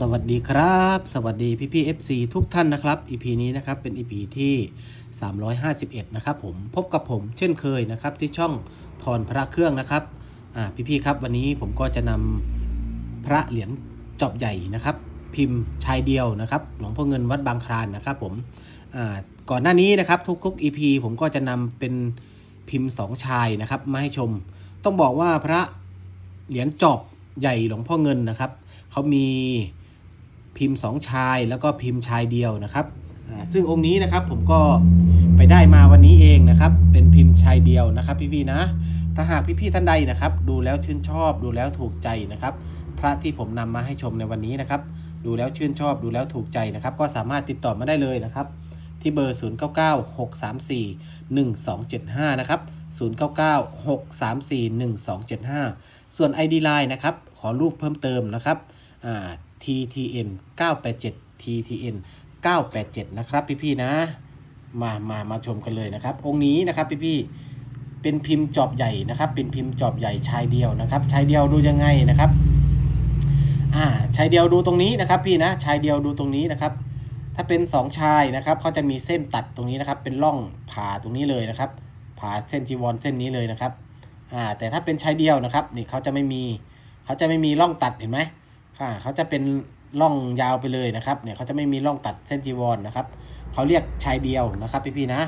สวัสดีครับ สวัสดีพี่พี่ FC ทุกท่านนะครับ EP นี้นะครับเป็น EP ที่ 351 นะครับผมพบกับผมเช่นเคยนะครับที่ช่องทอนพระเครื่องนะครับอ่าพี่พี่ครับวันนี้ผมก็จะนำพระเหรียญจอบใหญ่นะครับ พิมพ์ชายเดียวนะครับหลวงพ่อเงินวัดบางคลานนะครับผมอ่าก่อนหน้านี้นะครับทุกๆ EP ผมก็จะนำเป็นพิมพ์สองชายนะครับมาให้ชม ต้องบอกว่าพระเหรียญจอบใหญ่หลวงพ่อเงินนะครับเขามี พิมพ์สองชายแล้วก็พิมพ์ชายเดียวนะครับซึ่งองค์นี้นะครับผมก็ไปได้มาวันนี้เองนะครับ เป็นพิมพ์ชายเดียวนะครับพี่ๆนะ ถ้าหากพี่ๆท่านใดนะครับ ดูแล้วชื่นชอบดูแล้วถูกใจนะครับ พระที่ผมนำมาให้ชมในวันนี้นะครับ ดูแล้วชื่นชอบดูแล้วถูกใจนะครับ ก็สามารถติดต่อมาได้เลยนะครับ ที่เบอร์ 0 9 9 6 3 4 1 2 7 5 นะครับ 0 9 9 6 3 4 1 2 7 5 ส่วน ID Line นะครับ ขอรูปเพิ่มเติมนะครับอ่า TTN 987 TTN 987 นะครับพี่ๆนะ มามามาชมกันเลยนะครับ องค์นี้นะครับพี่ๆเป็นพิมพ์จอบใหญ่นะครับ เป็นพิมพ์จอบใหญ่ชายเดียวนะครับ ชายเดียวดูยังไงนะครับอ่าชายเดียวดูตรงนี้นะครับพี่นะชายเดียวดูตรงนี้นะครับ ถ้าเป็นสองชายนะครับเขาจะมีเส้นตัดตรงนี้นะครับ เป็นร่องผ่าตรงนี้เลยนะครับ ผ่าเส้นจีวรเส้นนี้เลยนะครับอ่าแต่ถ้าเป็นชายเดียวนะครับนี่เขาจะไม่มีเขาจะไม่มีร่องตัดเห็นไหม อ่าเขาจะเป็นร่องยาวไปเลยนะครับ เนี่ยเขาจะไม่มีร่องตัดเส้นจีวรนนะครับเขาเรียกชายเดียวนะครับพี่ๆนะ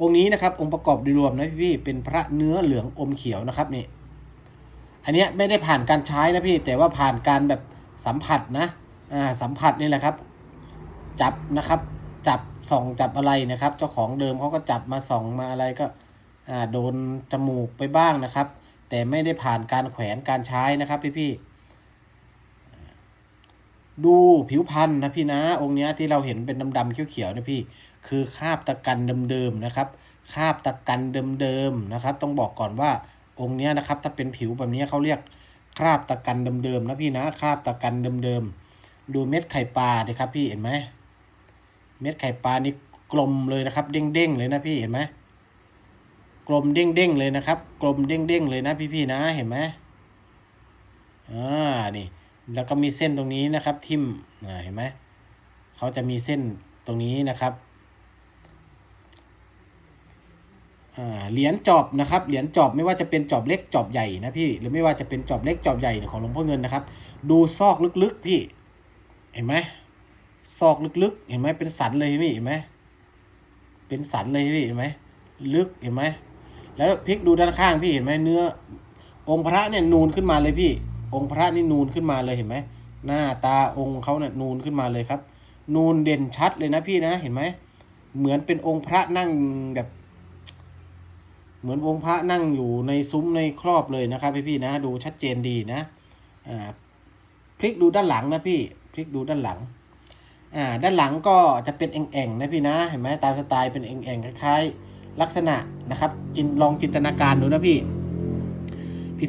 องค์นี้นะครับ องค์ประกอบโดยรวมนะพี่ๆเป็นพระเนื้อเหลืองอมเขียวนะครับนี่ อันเนี้ยไม่ได้ผ่านการใช้นะพี่ แต่ว่าผ่านการแบบสัมผัสนะ อ่า สัมผัสนี่แหละครับ จับนะครับ จับส่องจับอะไรนะครับ เจ้าของเดิมเขาก็จับมาส่องมาอะไรก็ อ่า โดนจมูกไปบ้างนะครับ แต่ไม่ได้ผ่านการแขวนการใช้นะครับพี่พี่ดูผิวพันธุ์นะพี่นะ องค์นี้ที่เราเห็นเป็นดำๆเขียวๆนะพี่ คือคราบตะกันเดิมๆนะครับคราบตะกันเดิมๆนะครับ ต้องบอกก่อนว่าองค์นี้นะครับ ถ้าเป็นผิวแบบนี้เขาเรียกคราบตะกันเดิมๆนะพี่นะคราบตะกันเดิมๆดูเม็ดไข่ปลาดิครับพี่เห็นไหมเม็ดไข่ปลานี่กลมเลยนะครับ เด้งๆเลยนะพี่เห็นไหม กลมเด้งๆเลยนะครับ กลมเด้งๆเลยนะพี่ๆนะเห็นไหมอ่านี่แล้วก็มีเส้นตรงนี้นะครับ ทิมอ่าเห็นไหมเขาจะมีเส้นตรงนี้นะครับอ่าเหรียญจอบนะครับ เหรียญจอบไม่ว่าจะเป็นจอบเล็กจอบใหญ่นะพี่ หรือไม่ว่าจะเป็นจอบเล็กจอบใหญ่ของหลวงพ่อเงินนะครับ ดูซอกลึกๆพี่ เห็นไหมซอกลึกๆ เห็นไหมเป็นสันเลยพี่ เห็นไหมเป็นสันเลยพี่ เห็นไหมลึก เห็นไหม แล้วพลิกดูด้านข้างพี่เห็นไหมเนื้อ องค์พระเนี่ยนูนขึ้นมาเลยพี่ องค์พระนี่นูนขึ้นมาเลยเห็นไหมหน้าตาองค์เขาเนี่ยนูนขึ้นมาเลยครับ นูนเด่นชัดเลยนะพี่นะเห็นไหมเหมือนเป็นองค์พระนั่งแบบ เหมือนองค์พระนั่งอยู่ในซุ้มในครอบเลยนะครับพี่พี่ๆนะ ดูชัดเจนดีนะอ่าพลิกดูด้านหลังนะพี่พลิกดูด้านหลังอ่าด้านหลังก็จะเป็นแอ่งๆนะพี่นะเห็นไหมตามสไตล์เป็นแอ่งๆคล้ายๆ ลักษณะนะครับจินลองจินตนาการดูนะพี่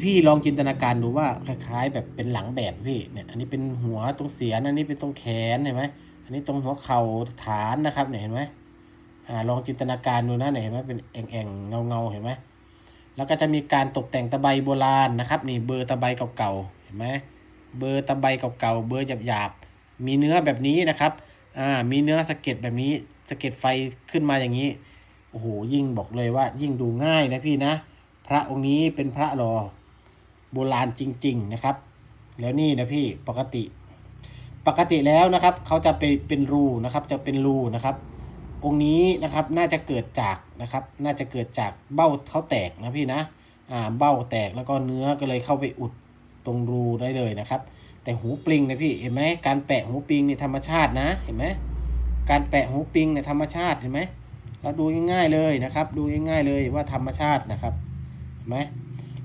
พี่ๆลองจินตนาการดูว่าคล้ายๆ แบบเป็นหลังแบบพี่เนี่ยอันนี้เป็นหัวตรงเสียนอันนี้เป็นตรงแขนเห็นไหมอันนี้ตรงหัวเข่าฐานนะครับเนี่ยเห็นไหมอ่าลองจินตนาการดูนะเนี่ยเห็นไหมเป็นแอ่งๆเงาๆเห็นไหมแล้วก็จะมีการตกแต่งตะไบโบราณนะครับนี่เบอร์ตะไบเก่าๆเห็นไหมเบอร์ตะไบเก่าๆเบอร์หยาบๆมีเนื้อแบบนี้นะครับอ่ามีเนื้อสะเก็ดแบบนี้สะเก็ดไฟขึ้นมาอย่างนี้ โอ้โหยิ่งบอกเลยว่า ยิ่งดูง่ายนะพี่นะ พระองค์นี้เป็นพระรอโบราณจริง ๆนะครับ แล้วนี่นะพี่ปกติ ปกติแล้วนะครับ เขาจะเป็นเป็นรูนะครับ จะเป็นรูนะครับ องค์นี้นะครับน่าจะเกิดจากนะครับ น่าจะเกิดจากเบ้าเขาแตกนะพี่นะอ่าเบ้าแตกแล้วก็เนื้อก็เลยเข้าไปอุดตรงรูได้เลยนะครับ แต่หูปลิงนะพี่เห็นไหมการแปะหูปลิงนี่ธรรมชาตินะเห็นไหมการแปะหูปลิงเนี่ยธรรมชาติเห็นไหม เราดูง่ายๆเลยนะครับ ดูง่ายๆเลยว่าธรรมชาตินะครับเห็นไหม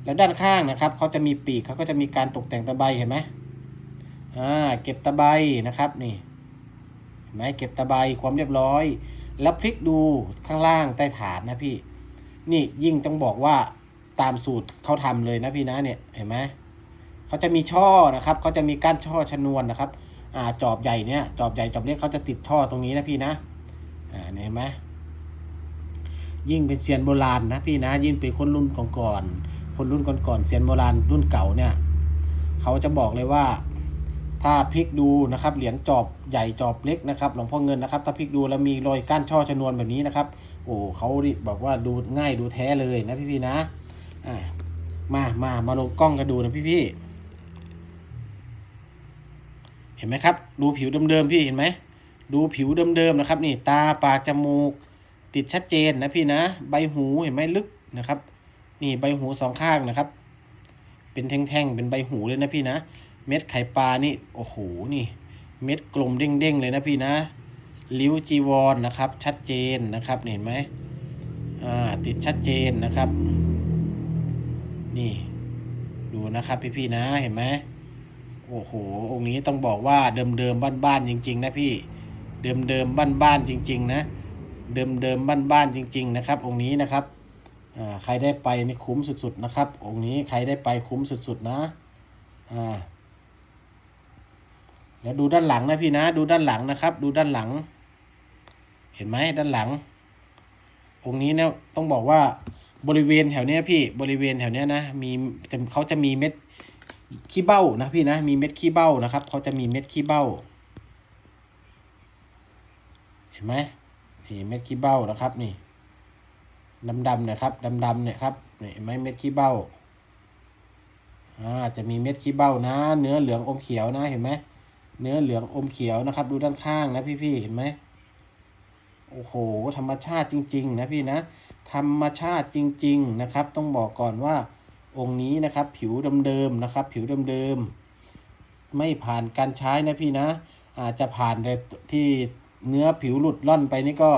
แล้วด้านข้างนะครับเขาจะมีปีกเขาก็จะมีการตกแต่งตะไบเห็นไหมอ่าเก็บตะไบนะครับนี่เห็นไหมเก็บตะไบความเรียบร้อย แล้วพลิกดูข้างล่างใต้ฐานนะพี่ นี่ยิ่งต้องบอกว่าตามสูตรเขาทำเลยนะพี่นะเนี่ยเห็นไหมเขาจะมีช่อนะครับเขาจะมีก้านช่อชนวนนะครับอ่าจอบใหญ่เนี่ยจอบใหญ่จอบเล็กเขาจะติดช่อตรงนี้นะพี่นะอ่าเห็นไหม ยิ่งเป็นเซียนโบราณนะพี่นะยิ่งเป็นคนรุ่นก่อนๆคนรุ่นก่อนๆเซียนโบราณรุ่นเก่าเนี่ยเขาจะบอกเลยว่า ถ้าพลิกดูนะครับเหรียญจอบใหญ่จอบเล็กนะครับหลวงพ่อเงินนะครับ ถ้าพลิกดูแล้วมีรอยก้านช่อชนวนแบบนี้นะครับ โอ้เขาบอกว่าดูง่ายดูแท้เลยนะพี่ๆนะอ่ามามามาลงกล้องกันดูนะพี่ๆเห็นไหมครับ ดูผิวเดิมๆพี่เห็นไหมดูผิวเดิมๆนะครับ นี่ตาปากจมูก ติดชัดเจนนะพี่นะ ใบหูเห็นไหมลึกนะครับ นี่ใบหูสองข้างนะครับ เป็นแท่งๆ เป็นใบหูเลยนะพี่นะ เม็ดไข่ปลานี่โอ้โหนี่ เม็ดกลมเด้งๆเลยนะพี่นะลิ้วจีวรนนะครับ ชัดเจนนะครับเห็นไหมอ่าติดชัดเจนนะครับ นี่ ดูนะครับพี่ๆนะเห็นไหมโอ้โหองค์นี้ต้องบอกว่าเดิมๆบ้านๆจริง ๆ นะพี่ เดิมๆบ้านๆจริง ๆ นะ เดิมๆบ้านๆจริง ๆ นะครับ องค์นี้นะครับใครได้ไปนี่คุ้มสุดๆนะครับ องค์นี้ใครได้ไปคุ้มสุดๆนะอ่าแล้วดูด้านหลังนะพี่นะ ดูด้านหลังนะครับ ดูด้านหลัง เห็นไหมด้านหลัง องค์นี้เนี่ยต้องบอกว่าบริเวณแถวเนี้ยพี่บริเวณแถวเนี้ยนะมีเขาจะมีเม็ดขี้เบ้านะพี่นะมีเม็ดขี้เบ้านะครับเขาจะมีเม็ดขี้เบ้า เห็นไหม นี่เม็ดขี้เบ้านะครับนี่ดำๆเนี่ยครับดำๆเนี่ยครับนี่เห็นไหมเม็ดขี้เบ้าอ่าจะมีเม็ดขี้เบ้านะ เนื้อเหลืองอมเขียวนะเห็นไหมเนื้อเหลืองอมเขียวนะครับ ดูด้านข้างนะพี่ๆเห็นไหมโอ้โห ธรรมชาติจริง ๆ นะพี่นะ ธรรมชาติจริง ๆ นะครับ ต้องบอกก่อนว่าองค์นี้นะครับ ผิวเดิมๆนะครับ ผิวเดิมๆไม่ผ่านการใช้นะพี่นะ อาจจะผ่านแต่ที่ เนื้อผิวหลุดล่อนไปนี่ก็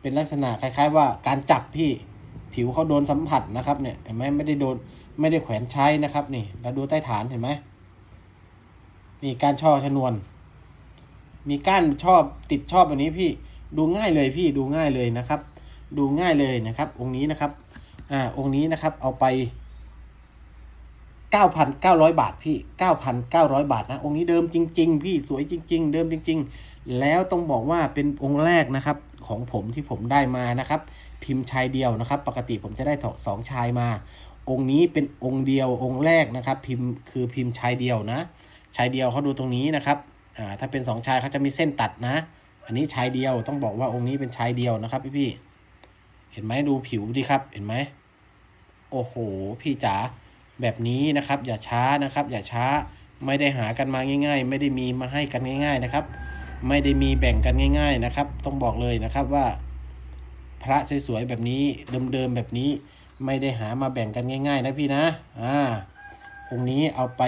เป็นลักษณะคล้าย ๆ ว่าการจับพี่ผิวเขาโดนสัมผัสนะครับเนี่ยเห็นไหมไม่ได้โดนไม่ได้แขวนใช้นะครับนี่เราดูใต้ฐานเห็นไหมนี่การช่อชนวน มีก้านชอบติดชอบแบบนี้พี่ดูง่ายเลยพี่ดูง่ายเลยนะครับ ดูง่ายเลยนะครับ องค์นี้นะครับอ่าองค์นี้นะครับเอาไป9,900 บาทพี่ 9,900 บาทนะ องค์นี้เดิมจริง ๆ พี่สวยจริง ๆ เดิมจริง ๆ แล้วต้องบอกว่าเป็นองค์แรกนะครับของผมที่ผมได้มานะครับ พิมพ์ชายเดียวนะครับ ปกติผมจะได้สองชายมา องค์นี้เป็นองค์เดียวองค์แรกนะครับ พิมพ์คือพิมพ์ชายเดียวนะ ชายเดียวเขาดูตรงนี้นะครับอ่าถ้าเป็นสองชายเขาจะมีเส้นตัดนะ อันนี้ชายเดียวต้องบอกว่าองค์นี้เป็นชายเดียวนะครับพี่พี่เห็นไหมดูผิวดิครับ เห็นไหมโอ้โห พี่จ๋าแบบนี้นะครับ อย่าช้านะครับ อย่าช้าไม่ได้หากันมาง่าย ๆ ไม่ได้มีมาให้กันง่าย ๆนะครับ ไม่ได้มีแบ่งกันง่าย ๆนะครับ ต้องบอกเลยนะครับว่า พระสวยๆแบบนี้เดิมๆแบบนี้ ไม่ได้หามาแบ่งกันง่าย ๆ นะพี่นะอ่าองค์นี้เอาไป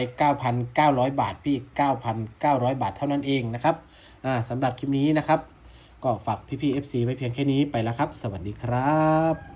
9,900 บาทพี่ 9,900 บาทเท่านั้นเองนะครับอ่าสำหรับคลิปนี้นะครับ ก็ฝากพี่ๆ FC ไว้เพียงแค่นี้ไปแล้วครับ สวัสดีครับ